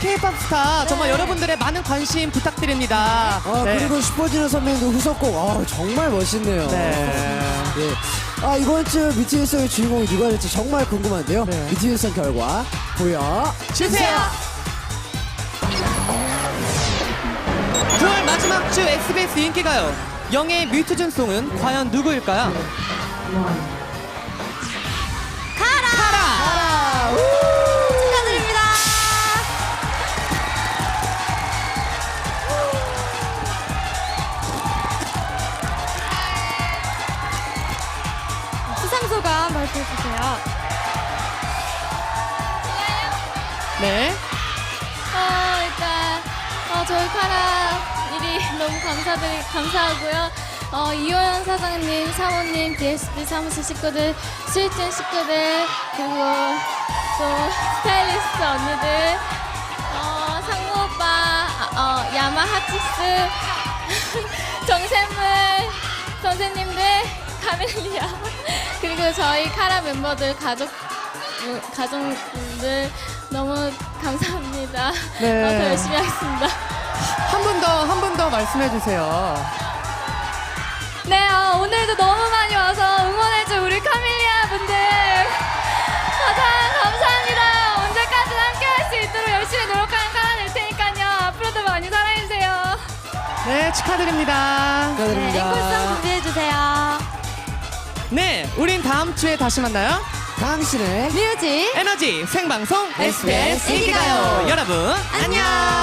K-pop 스타 정말 네. 여러분들의 많은 관심 부탁드립니다. 아 네. 그리고 슈퍼주니어 선배님도 후속곡 아, 정말 멋있네요. 네. 예. 아 이번 주 BTS의 주인공이 누가 될지 정말 궁금한데요. 네. BTS 결과 보여 주세요. 9월 마지막 주 SBS 인기가요. 영예의 뮤트준 송은 과연 누구일까요? 소감 발표해 주세요. 네. 어, 일단 어, 저희 카라 일이 너무 감사드리 감사하고요. 어, 이호연 사장님, 사모님, DSP 사무실 식구들, 스위튼 식구들, 그리고 또 스타일리스트 언니들, 어, 상무 오빠, 아, 어, 야마하치스, 정샘물 선생님들, 카멜리아, 저희 카라 멤버들 가족 음, 가족분들 너무 감사합니다. 네. 어, 더 열심히 하겠습니다. 한 분 더, 한 분 더 말씀해 주세요. 네, 어, 오늘도 너무 많이 와서 응원해줄 우리 카밀리아 분들 가장 감사합니다. 언제까지나 함께 할 수 있도록 열심히 노력하는 카라 될 테니까요. 앞으로도 많이 사랑해주세요. 네, 축하드립니다. 축하드립니다. 준비해 주세요. 네, 우린 다음 주에 다시 만나요. 당신의 뮤직 에너지 생방송 SBS. 인기가요. 여러분, 안녕.